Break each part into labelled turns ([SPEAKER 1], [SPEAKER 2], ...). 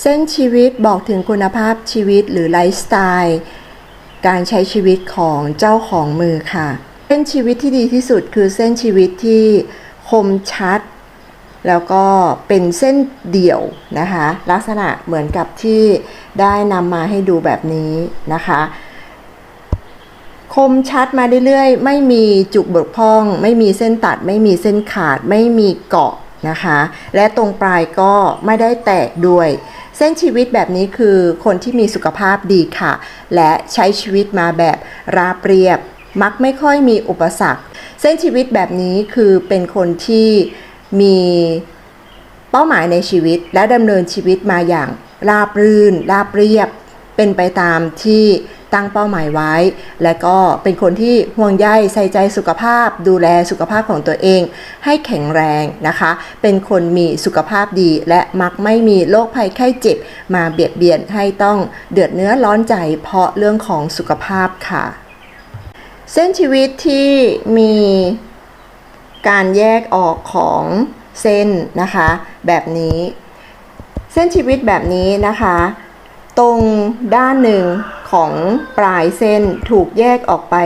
[SPEAKER 1] เส้นชีวิตบอกถึงคุณภาพชีวิตหรือไลฟ์สไตล์การใช้ชีวิตของเจ้าของมือค่ะ เส้นชีวิตที่ดีที่สุดคือเส้นชีวิตที่คมชัด แล้วก็เป็นเส้นเดี่ยวนะคะ ลักษณะเหมือนกับที่ได้นำมาให้ดูแบบนี้นะคะ คมชัดมาเรื่อยๆ ไม่มีจุกบกพร่อง ไม่มีเส้นตัด ไม่มีเส้นขาด ไม่มีเกาะนะคะ และตรงปลายก็ไม่ได้แตกด้วย เส้นชีวิตแบบนี้คือคนที่มีสุขภาพดีค่ะ และใช้ชีวิตมาแบบราบเรียบ มักไม่ค่อยมีอุปสรรค เส้นชีวิตแบบนี้คือเป็นคนที่มีเป้าหมายในชีวิตและดำเนินชีวิตมาอย่างราบรื่น ราบเรียบ เป็นไปตามที่ ตั้งเป้าหมายไว้ และก็เป็นคนที่ห่วงใยใส่ใจสุขภาพ ดูแลสุขภาพของตัวเอง ให้แข็งแรงนะคะ เป็นคนมีสุขภาพดี และมักไม่มีโรคภัยไข้เจ็บ มาเบียดเบียนให้ต้องเดือดเนื้อร้อนใจเพราะเรื่องของสุขภาพค่ะ เส้นชีวิตที่มีการแยกออกของเส้นนะคะ แบบนี้ เส้นชีวิตแบบนี้นะคะ ตรงด้านหนึ่ง ของปลายเส้นถูกแยกออกไป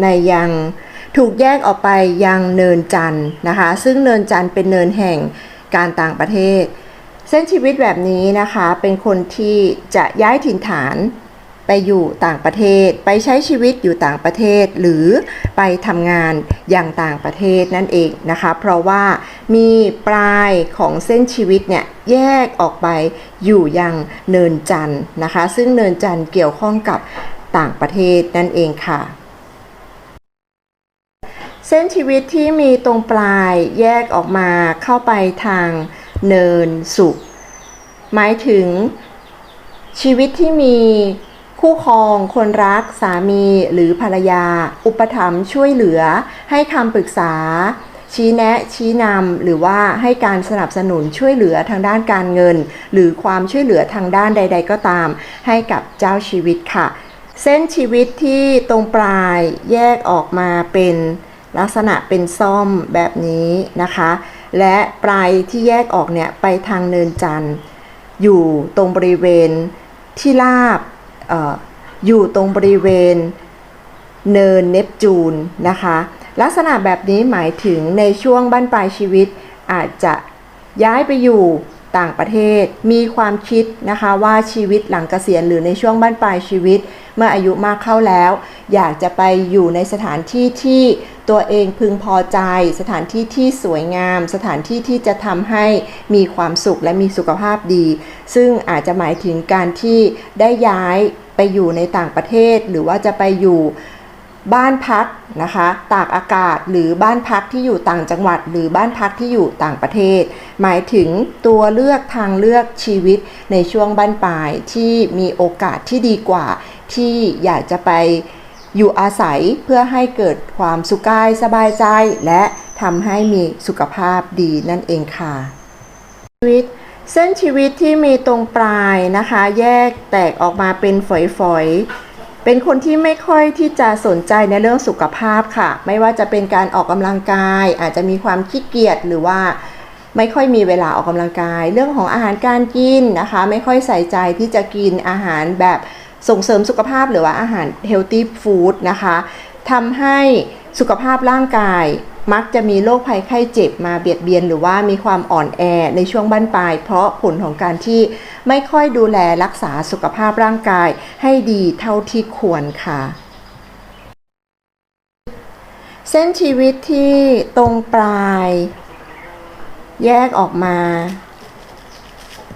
[SPEAKER 1] ในยังถูกแยกออกไปยังเนินจันนะคะ ซึ่งเนินจันเป็นเนินแห่งการต่างประเทศ เส้นชีวิตแบบนี้นะคะ เป็นคนที่จะย้ายถิ่นฐาน ไปอยู่ต่างประเทศ ไปใช้ชีวิตอยู่ต่างประเทศ หรือไปทำงานอย่างต่างประเทศนั่นเองนะคะ เพราะว่ามีปลายของเส้นชีวิตเนี่ยแยกออกไปอยู่ยังเนินจันนะคะ ซึ่งเนินจันเกี่ยวข้องกับต่างประเทศนั่นเองค่ะเส้นชีวิตที่มีตรงปลายแยกออกมาเข้าไปทางเนินสุข หมายถึงชีวิตที่มี คู่ครอง คนรัก สามีหรือภรรยา อุปถัมภ์ช่วยเหลือ ให้คำปรึกษา ชี้แนะ ชี้นำหรือว่าให้การสนับสนุนช่วยเหลือทางด้านการเงิน หรือความช่วยเหลือทางด้านใด ๆ ก็ตาม ให้กับเจ้าชีวิตค่ะ เส้นชีวิตที่ตรงปลายแยกออกมาเป็นลักษณะเป็นซ่อมแบบนี้นะคะ และปลายที่แยกออกเนี่ยไปทางเนินจันทร์อยู่ตรงบริเวณที่ราบ อยู่ตรงบริเวณเนินเนปจูนนะคะ ลักษณะแบบนี้หมายถึงในช่วงบั้นปลายชีวิต อาจจะย้ายไปอยู่ต่างประเทศ มีความคิดนะคะว่าชีวิตหลังเกษียณหรือในช่วงบั้นปลายชีวิต เมื่ออายุมากเข้าแล้ว อยากจะไปอยู่ในสถานที่ที่ตัวเองพึงพอใจ สถานที่ที่สวยงาม สถานที่ที่จะทำให้มีความสุขและมีสุขภาพดี ซึ่งอาจจะหมายถึงการที่ได้ย้ายไปอยู่ในต่างประเทศ หรือว่าจะไปอยู่บ้านพักนะคะตากอากาศหรือบ้านพักที่อยู่ต่างจังหวัด หรือบ้านพักที่อยู่ต่างประเทศ หมายถึงตัวเลือกทางเลือกชีวิตในช่วงบั้นปลายที่มีโอกาสที่ดีกว่า ที่อยากจะไปอยู่อาศัยเพื่อให้เกิดความสุขกายสบายใจ และทำให้มีสุขภาพดีนั่นเองค่ะชีวิตเส้นชีวิตที่มีตรงปลายนะคะ แยกแตกออกมาเป็นฝอยๆ เป็นคนที่ไม่ค่อยที่จะสนใจในเรื่องสุขภาพค่ะ ไม่ว่าจะเป็นการออกกำลังกาย อาจจะมีความขี้เกียจหรือว่าไม่ค่อยมีเวลาออกกำลังกาย เรื่องของอาหารการกินนะคะ ไม่ค่อยใส่ใจที่จะกินอาหารแบบ ส่งเสริมสุขภาพหรือว่าอาหาร healthy food นะคะทำให้สุขภาพร่างกายมักจะมีโรคภัยไข้เจ็บมาเบียดเบียน หรือว่ามีความอ่อนแอในช่วงบั้นปลาย เพราะผลของการที่ไม่ค่อยดูแลรักษาสุขภาพร่างกายให้ดีเท่าที่ควรค่ะ เส้นชีวิตที่ตรงปลาย แยกออกมา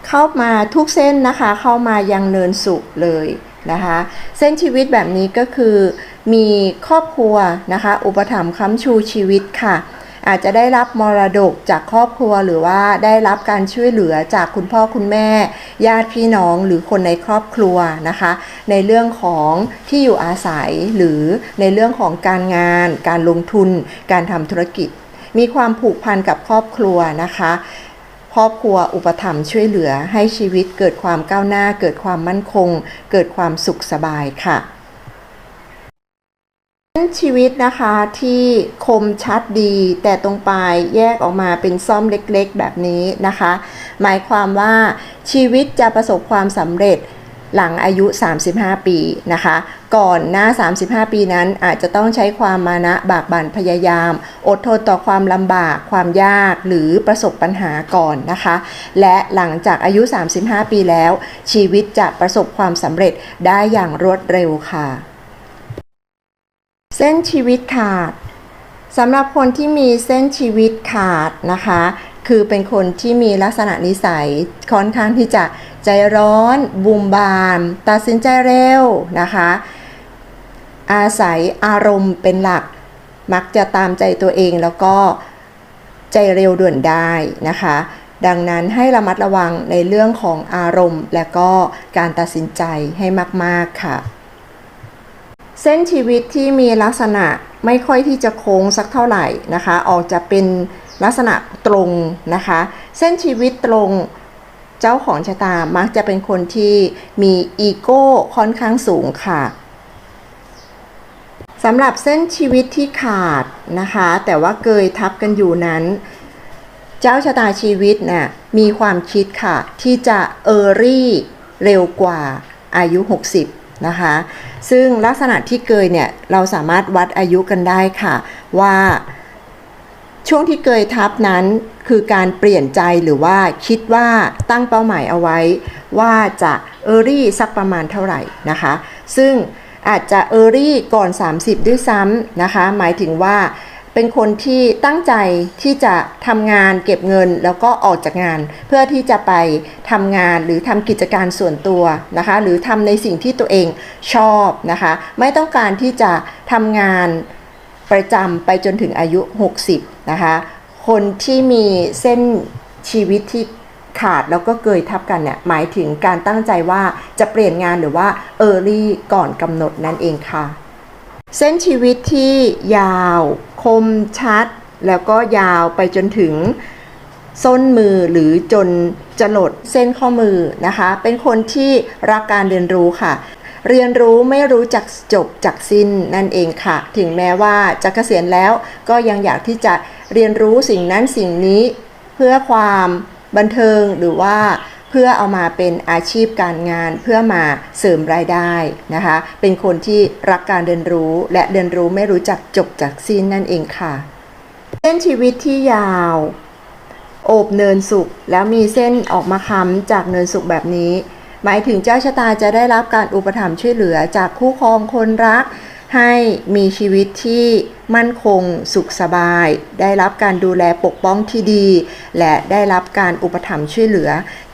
[SPEAKER 1] เข้ามาทุกเส้นนะคะ เข้ามายังเนินสุขเลย นะคะเส้นชีวิตแบบนี้ก็คือ มีครอบครัวนะคะอุปถัมภ์ค้ำชูชีวิตค่ะ อาจจะได้รับมรดกจากครอบครัวหรือว่าได้รับการช่วยเหลือจากคุณพ่อคุณแม่ ญาติพี่น้องหรือคนในครอบครัวนะคะ ในเรื่องของที่อยู่อาศัยหรือในเรื่องของการงาน การลงทุน การทำธุรกิจ มีความผูกพันกับครอบครัวนะคะ ครอบครัวอุปถัมภ์ช่วยเหลือให้ชีวิตเกิดความก้าวหน้า เกิดความมั่นคง เกิดความสุขสบายค่ะชีวิตนะคะที่คมชัดดี แต่ตรงปลายแยกออกมาเป็นซ่อมเล็กๆ แบบนี้นะคะ หมายความว่าชีวิตจะประสบความสำเร็จ หลังอายุ 35 ปีนะคะ ก่อนหน้า 35 ปีนั้นอาจจะต้องใช้ความมานะบากบั่นพยายาม อดทนต่อความลำบากความยากหรือประสบปัญหาก่อนนะคะ และหลังจากอายุ 35 ปีแล้ว ชีวิตจะประสบความสำเร็จได้อย่างรวดเร็วค่ะ เส้นชีวิตขาดสำหรับคนที่มีเส้นชีวิตขาดนะคะ คือเป็นคนที่มีลักษณะนิสัยค่อนข้างที่จะใจร้อนบุมบาม ตัดสินใจเร็วนะคะ อาศัยอารมณ์เป็นหลัก มักจะตามใจตัวเองแล้วก็ใจเร็วด่วนได้นะคะ ดังนั้นให้ระมัดระวังในเรื่องของอารมณ์ และก็การตัดสินใจให้มาก ๆ ค่ะ เส้นชีวิตที่มีลักษณะไม่ค่อยที่จะโค้งสักเท่าไหร่นะคะ ออกจะเป็นลักษณะตรงนะคะ เส้นชีวิตตรงเจ้าของชะตามักจะเป็นคนที่มีอีโก้ค่อนข้างสูงค่ะสำหรับเส้นชีวิตที่ขาดนะคะ แต่ว่าเกยทับกันอยู่นั้น เจ้าชะตาชีวิตน่ะมีความคิดค่ะ ที่จะเออรี่เร็วกว่าอายุ 60 นะคะ ซึ่งลักษณะที่เกยเนี่ยเราสามารถวัดอายุกันได้ค่ะ ว่าช่วงที่เกยทับนั้นคือการเปลี่ยนใจหรือว่าคิดว่าตั้งเป้าหมายเอาไว้ ว่าจะเออรี่สักประมาณเท่าไหร่นะคะ ซึ่งอาจจะเออรี่ก่อน 30 ด้วยซ้ำนะคะ หมายถึงว่า เป็นคนที่ตั้งใจที่จะทำงานเก็บเงินแล้วก็ออกจากงาน เพื่อที่จะไปทำงานหรือทำกิจการส่วนตัวนะคะ หรือทำในสิ่งที่ตัวเองชอบนะคะ ไม่ต้องการที่จะทำงานประจำไปจนถึงอายุ 60 นะคะ คนที่มีเส้นชีวิตที่ขาดแล้วก็เกยทับกันเนี่ยหมายถึงการตั้งใจว่าจะเปลี่ยนงานหรือว่า early ก่อนกำหนดนั่นเองค่ะ เส้นชีวิตที่ยาว คมชัด แล้วก็ยาวไปจนถึงส้นมือหรือจนจะหลดเส้นข้อมือนะคะ เป็นคนที่รักการเรียนรู้ค่ะ เรียนรู้ไม่รู้จักจบจักสิ้นนั่นเองค่ะ ถึงแม้ว่าจะเกษียณแล้วก็ยังอยากที่จะเรียนรู้สิ่งนั้นสิ่งนี้ เพื่อความบันเทิงหรือว่า เพื่อเอามาเป็นอาชีพการงานเพื่อมาเสริมรายได้นะคะ เป็นคนที่รักการเรียนรู้และเรียนรู้ไม่รู้จักจบจากสิ้นนั่นเองค่ะ เส้นชีวิตที่ยาว โอบเนินสุขแล้วมีเส้นออกมาค้ำจากเนินสุขแบบนี้ หมายถึงเจ้าชะตาจะได้รับการอุปถัมภ์ช่วยเหลือจากคู่ครองคนรัก ให้มีชีวิตที่มั่นคงสุขสบาย ได้รับการดูแลปกป้องที่ดี และได้รับการอุปถัมภ์ช่วยเหลือ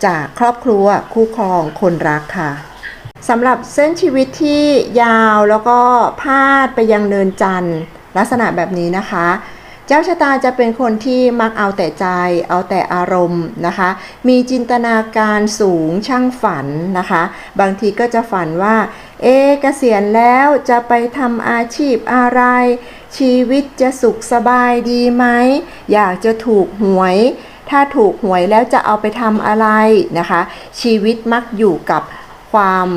[SPEAKER 1] จากครอบครัวคู่ครองคนรักค่ะสำหรับเส้นชีวิตที่ยาวแล้วก็พาดไปยังเนินจันทร์ลักษณะแบบนี้นะคะ เจ้าชะตาจะเป็นคนที่มักเอาแต่ใจ เอาแต่อารมณ์นะคะ มีจินตนาการสูงช่างฝันนะคะ บางทีก็จะฝันว่า เอะเกษียณแล้วจะไปทำอาชีพอะไร ชีวิตจะสุขสบายดีไหม อยากจะถูกหวย ถ้าถูกหวยแล้วจะเอาไปทำอะไรนะคะ ชีวิตมักอยู่กับความ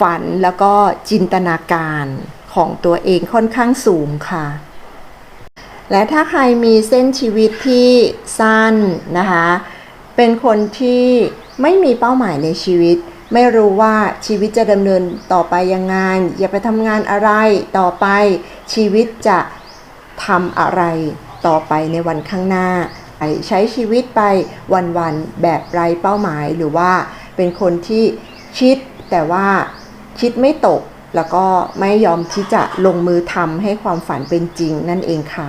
[SPEAKER 1] ฝันแล้วก็จินตนาการของตัวเองค่อนข้างสูงค่ะ และถ้าใครมีเส้นชีวิตที่สั้นนะคะ เป็นคนที่ไม่มีเป้าหมายในชีวิต ไม่รู้ว่าชีวิตจะดำเนินต่อไปยังไงอย่าไปทำงานอะไรต่อไป ชีวิตจะทำอะไรต่อไปในวันข้างหน้าใช้ชีวิตไปวันๆแบบไร้เป้าหมายหรือว่าเป็นคนที่คิดแต่ว่าคิดไม่ตกแล้วก็ไม่ยอมที่จะลงมือทำให้ความฝันเป็นจริงนั่นเองค่ะ